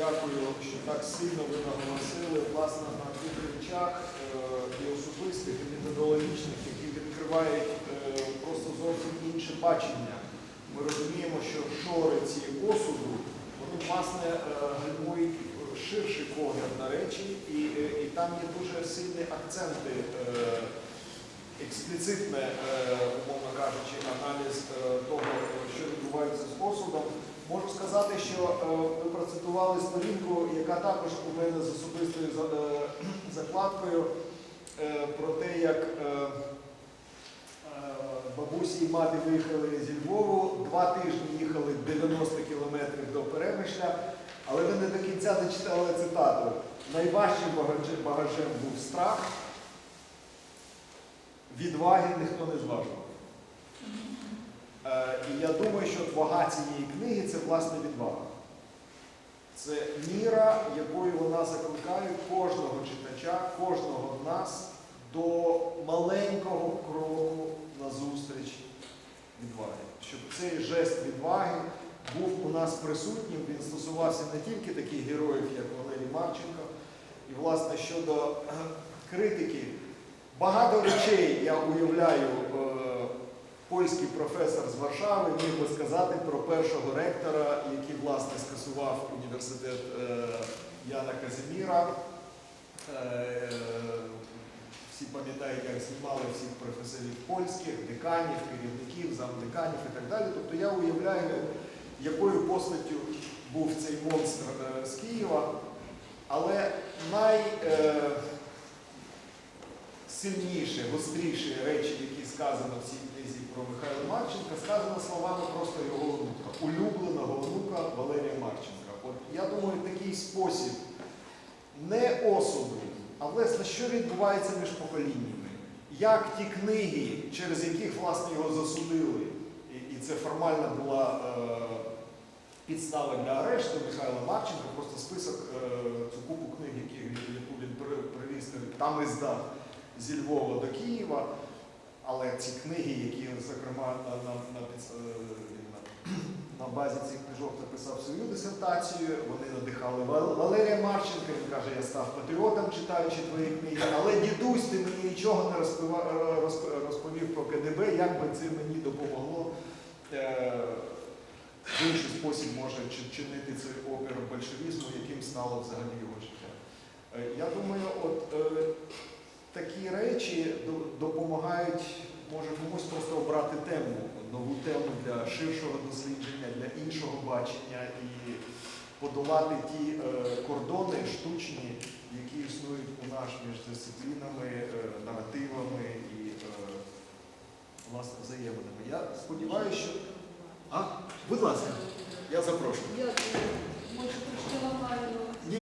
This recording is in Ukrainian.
Дякую, що так сильно ви наголосили власне на тих речах е, і особистих, і методологічних, які відкривають е, просто зовсім інше бачення. Ми розуміємо, що шори ці осуду, вони власне е, гальмують ширший погляд на речі, і, і там є дуже сильні акценти. Експліцитне, умовно кажучи, аналіз того, що відбувається з осудом. Можу сказати, що процитували сторінку, яка також у мене з особистою е, закладкою е, про те, як е, бабусі і мати виїхали зі Львову, два тижні їхали 90 кілометрів до Перемишля, але ви не до кінця дочитали цитату. Найважчим багажем- був страх, відваги ніхто не зважував. І я думаю, що вага цієї книги це власне відвага. Це міра, якою вона закликає кожного читача, кожного з нас до маленького кроку назустріч відваги. Щоб цей жест відваги був у нас присутнім, він стосувався не тільки таких героїв, як Валерій Марченко. І, власне, щодо е, критики, багато речей я уявляю. Польський професор з Варшави міг би сказати про першого ректора, який власне скасував університет е, Яна Казиміра. Е, всі пам'ятають, як знімали всіх професорів польських, деканів, керівників, замдеканів і так далі. Тобто я уявляю, якою постаттю був цей монстр е, з Києва. Але най, е, сильніші, гостріші речі, які сказано в цій книзі про Михайла Марченка, сказано словами просто його онука, улюбленого онука Валерія Марченка. От я думаю, такий спосіб не осуду, а власне, що відбувається між поколіннями. Як ті книги, через яких власне його засудили, і, і це формально була е, підстава для арешту Михайла Марченка, просто список е, цю купу книг, які, яку він привіз там і здав зі Львова до Києва. Але ці книги, які, зокрема, на, на, на, е, на, базі цих книжок написав свою дисертацію, вони надихали Валерія Марченка, він каже, я став патріотом, читаючи твої книги, але дідусь, ти мені нічого не розповів про КДБ, як би це мені допомогло е, в інший спосіб може чинити цей опір большевізму, яким стало взагалі його життя. Е, Я думаю, от такі речі допомагають, може комусь просто обрати тему, нову тему для ширшого дослідження, для іншого бачення і подолати ті е, кордони штучні, які існують у нас між дисциплінами, е, наративами і е, власне взаєминами. Я сподіваюся, що. А, будь ласка, я запрошую.